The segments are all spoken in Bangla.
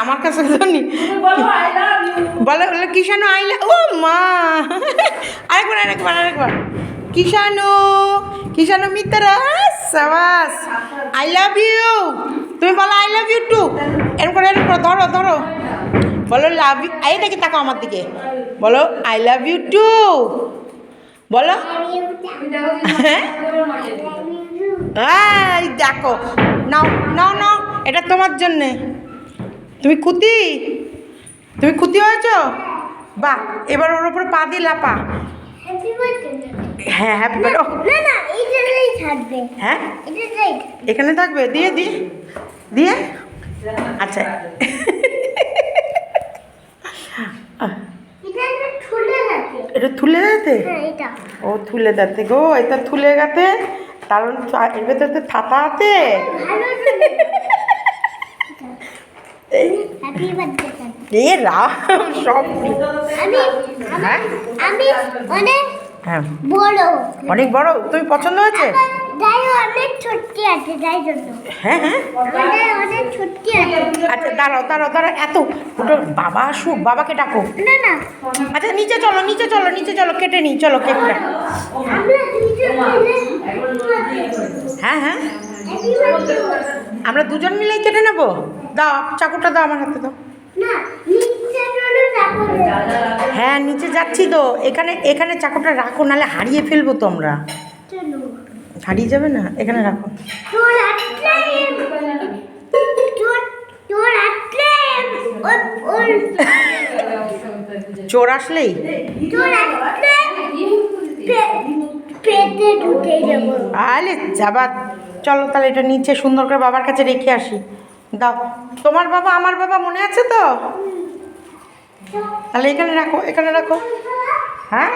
আমার কাছে তো নি বলো বলো কিষানু আইলা ও মা। আরেকবার আরেকবার আরেকবার। কিষানু কিষানু মিত্রা সাবাস। আই লাভ ইউ তুমি বলো আই লাভ ইউ টু এরকম করে এরকম করে ধরো ধরো। বলো লাভ ইউ এই দেখি তাকো আমার দিকে। বলো আই লাভ ইউ টু বলো। হ্যাঁ? দেখো। নাও নাও নাও। এটা তোমার জন্যে। তুমি খুতি তুমি খুতি হয়েছ? বাহ এবার ওর উপরে পা দিয়ে লাপা। হ্যাঁ হ্যাপি বার্থডে হ্যাঁ? এখানে থাকবে? দিয়ে দিয়ে। দিয়ে? আচ্ছা। এটা তুলে দিতে। হ্যাঁ ও তুলে দিতে গো এটা তুলে গেতে কারণ এর ভেতরে থাতা আছে। হ্যাপি বার্থডে এ রাম সব আমি হ্যাঁ? আমি অনেক হ্যাঁ। বড়। অনেক বড়? তুমি পছন্দ হয়েছে? অনেক ছোট্টি আছে তাই জন্য। হ্যাঁ হ্যাঁ। অনেক আছে। আচ্ছা দাঁড়াও দাঁড়াও দাঁড়াও এত ওটা বাবা আসুক বাবাকে ডাকো। না না। আচ্ছা নিচে চলো নিচে চলো নিচে চলো কেটে নিই চলো কেকটা মিলে হ্যাঁ হ্যাঁ। আমরা দুজন মিলেই কেটে নেব? দাও চাকুটা দাও আমার হাতে দাও। হ্যাঁ নিচে যাচ্ছি তো। এখানে এখানে চাকুটা রাখো নাহলে হারিয়ে ফেলব তো আমরা। হারিয়ে যাবে না? এখানে রাখো। চোর আসলেই? আলে যাবা চলো তাহলে এটা নিচে সুন্দর করে বাবার কাছে রেখে আসি। দাও। তোমার বাবা, আমার বাবা মনে আছে তো? তাহলে এখানে রাখো এখানে রাখো। হ্যাঁ?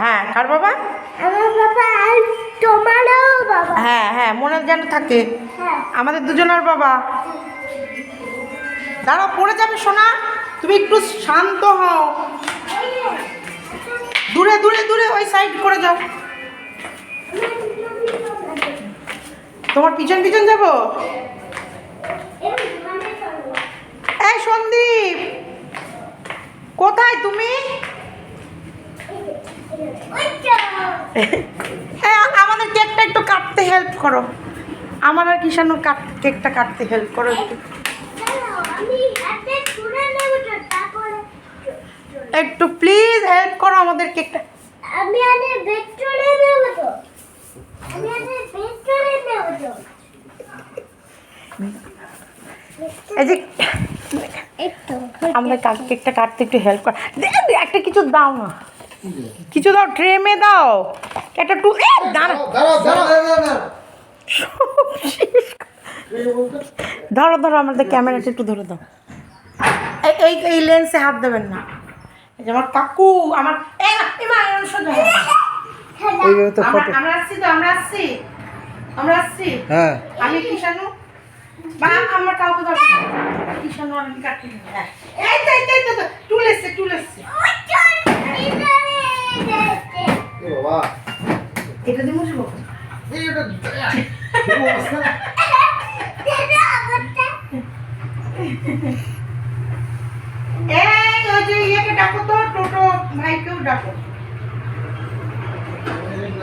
হ্যাঁ কার বাবা? হ্যাঁ হ্যাঁ মনে যেন থাকে। আমাদের দুজনের বাবা। দাঁড়াও, পড়ে যাবে সোনা। তুমি একটু শান্ত হও। দূরে দূরে দূরে, ওই সাইড করে যাও। তোমার পিছন পিছন যাব? এই সন্দীপ কোথায় তুমি? আমাদের কেকটা একটু কাটতে হেল্প করো। আমার আর কিষানুর কাট কেকটা কাটতে হেল্প করো একটু। প্লিজ হেল্প করো আমাদের কেকটা। আমি আগে বেড চলে নেব তো। আমি আগে বেড চলে নেব তো। এই যে কা- কেকটা কাটতে একটু হেল্প কর। একটা কিছু দাও না। কিছু দাও ট্রেমে দাও। একটা টু ধরো ধরো আমাদের ক্যামেরাটা একটু ধরে দাও। এই এই লেন্সে হাত দেবেন না। এই আমার কাকু আমার আমরা আমরা আসছি তো আমরা আসছি। আমরা আসছি। হ্যাঁ। আমি কিষানু বা আমার কাউকে দরকার নেই। কিষানু আমি কাটি হ্যাঁ এই তো এই তো, তো, টুল এসছে টুল এসছে বাবা এটা দিয়ে মুছবো এই এটা এই ডাকো তো টোটো ভাইকেও ডাকো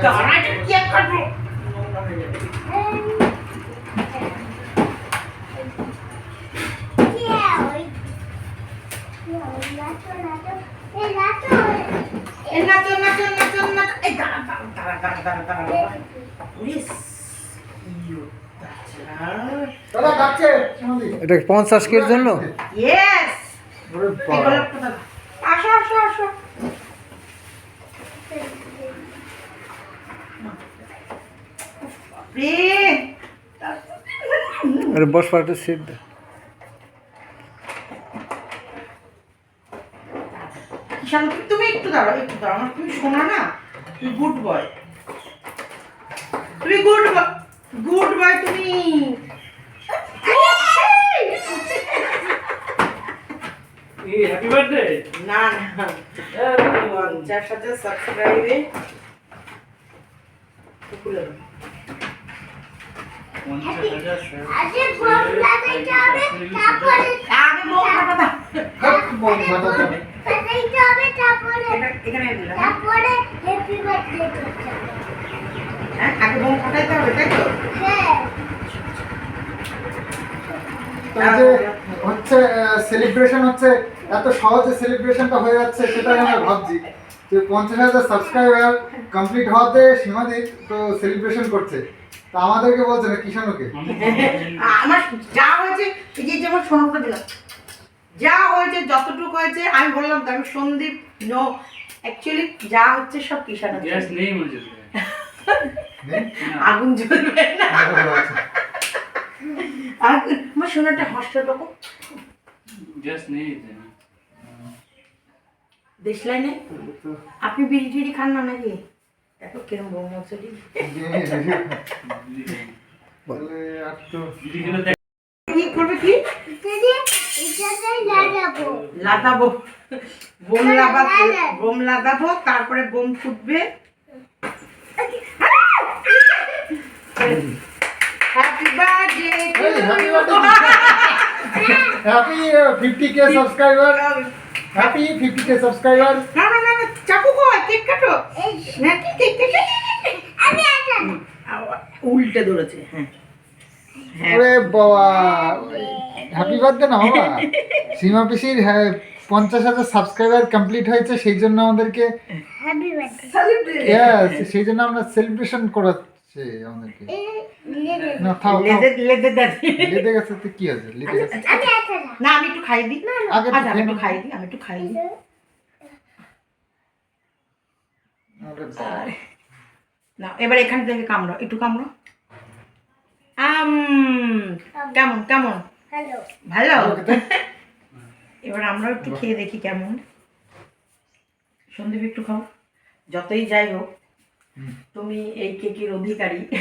দাঁড়া এটা কেক এটা পঞ্চাশ কের জন্য? ইয়েস ওরে এই বাবা। আসো আসো আসো। বাপরে আরে বস শান্ত তুমি একটু দাঁড়াও একটু দাঁড়াও। আমার তুমি শোনা না? তুমি গুড বয় তুমি গুড বয় গুড বয় তুমি। হ্যাপি বার্থডে না না। পঞ্চাশ হাজার সাবস্ক্রাইবে খুলে হাজার আগে বম লাগাইতে হবে বোম ফাটাতে হবে ফাটাইতে হবে তারপরে এটা এখানে তারপরে হ্যাপি বার্থডে হ্যাঁ আগে বোম ফাটাইতে হবে তাই তো? হ্যাঁ। তো এই যে হচ্ছে সেলিব্রেশন হচ্ছে এত সহজে সেলিব্রেশনটা হয়ে যাচ্ছে সেটাই আমরা ভাবছি। যে পঞ্চাশ হাজার সাবস্ক্রাইবার কমপ্লিট হওয়াতে সীমাদি তো সেলিব্রেশন করছে। তা আমাদেরকে বলছে না কিষাণুকে? আমার যা হয়েছে যেমন সোনাটা দিলাম। যা হয়েছে যতটুকু হয়েছে আমি বললাম তো আমি সন্দীপ নো। অ্যাকচুয়ালি যা হচ্ছে সব কিষান গ্যাস নেই হচ্ছে নেই? আগুন জ্বলবে না। আগুন- আমার সোনাটা হস্টটা গ্যাস নেই এতে। দেশ লাইনে আপনি বিড়ি টিড়ি খান না নাকি? দেখো কিরম খেলে দেখ কি করবে কি? লাগাবো। লাগাবো। বোম লাগাবো বোম লাগাবো তারপরে বোম ফুটবে। Happy birthday happy fifty K subscriber happy fifty K subscriber না না না না, চাকু কই কেক কাটো। কেক কেক উল্টে ধরেছে হ্যাঁ হ্যাঁ। ওরে বাবা হ্যাপি বার্থডে না বাবা। সীমা পিসির হ্যাঁ পঞ্চাশ হাজার সাবস্ক্রাইবার কমপ্লিট হয়েছে সেই জন্য আমাদেরকে হ্যাপি বার্থডে Yes, সেই জন্য আমরা সেলিব্রেশন করাচ্ছে আমাদেরকে। না থাও থাও। লেদে লেদে গেছে তো কি আছে? লেদে গেছে। না না আমি একটু খাই দিই। আগে আচ্ছা আমি একটু একটু খাই দিই আমি একটু খাই দিই। না এবার এখান থেকে কামড়ো একটু কামড়ো আম কেমন কেমন ভালো এবার আমরা একটু খেয়ে দেখি কেমন। সন্দীপ একটু খাও। যতই যাই হোক তুমি এই কেকের অধিকারী।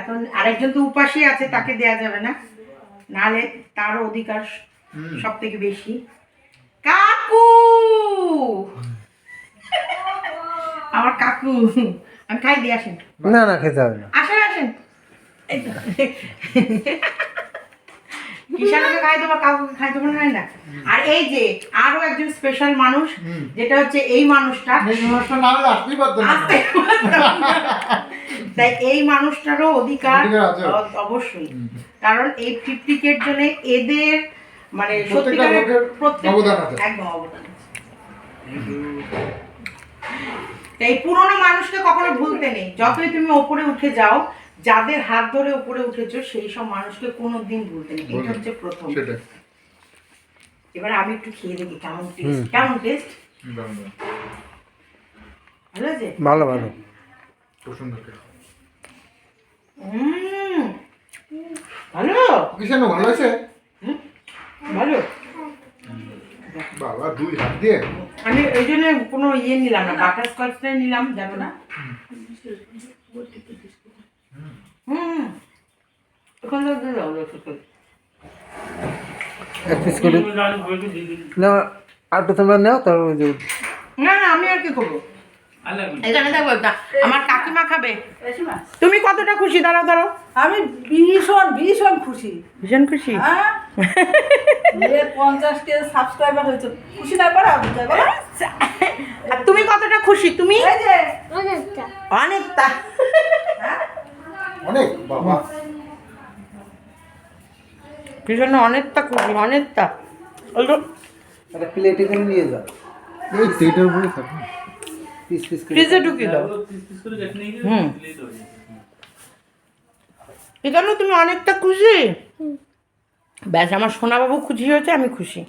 এখন আরেকজন তো উপাসী আছে তাকে দেয়া যাবে না। নাহলে তারও অধিকার সব থেকে বেশি। কাকু! আমার কাকু। আমি খাই দিয়ে আসেন। না না খেতে হবে না। আসেন আসেন। কিষানকে খাই দেবো কাকুকে খাই দেবো না না। আর এই যে আরও একজন স্পেশাল মানুষ যেটা হচ্ছে এই মানুষটা। তাই এই মানুষটারও অধিকার অবশ্যই। কারণ এই ফিফটিকের জন্য এদের মানে সত্যিকারের প্রত্যেক- অবদান আছে। একদম অবদান আছে। এই পুরনো মানুষকে কখনো ভুলতে নেই। যতই তুমি ওপরে উঠে যাও যাদের হাত ধরে উপরে উঠেছো সেই সব মানুষকে কোনোদিন ভুলতে নেই। এটা হচ্ছে প্রথম। এবার আমি একটু খেয়ে দেখি কেমন টেস্ট কেমন টেস্ট। ভালো আছে? ভালো ভালো। খুব সুন্দর ভালো? ভালো আছে? ভালো। বাবা দুই হাত দিয়ে? আমি ওই জন্য কোনো ইয়ে নিলাম না বাটার স্কচটাই নিলাম জানো না? হুম। তো দাও। এক পিস করে। না আর তোমরা নাও না না আমি আর কি করব। এখানে আমার কাকিমা খাবে। তুমি কতটা খুশি? দাঁড়াও দাঁড়াও। আমি ভীষণ ভীষণ খুশি। ভীষণ খুশি? হ্যাঁ? সাবস্ক্রাইবার হয়েছে। খুশি না আর তুমি কতটা খুশি? তুমি? অনেকটা। অনেকটা। অনেক বাবা। অনেকটা খুশি? অনেকটা। একটা প্লেটে করে নিয়ে যাও এই সেইটার উপরে থাকে। পিস পিস করে ফ্রিজে ঢুকিয়ে দাও। হুম। এখানে তুমি অনেকটা খুশি? ব্যাস আমার সোনাবাবু খুশি হয়েছে আমি খুশি।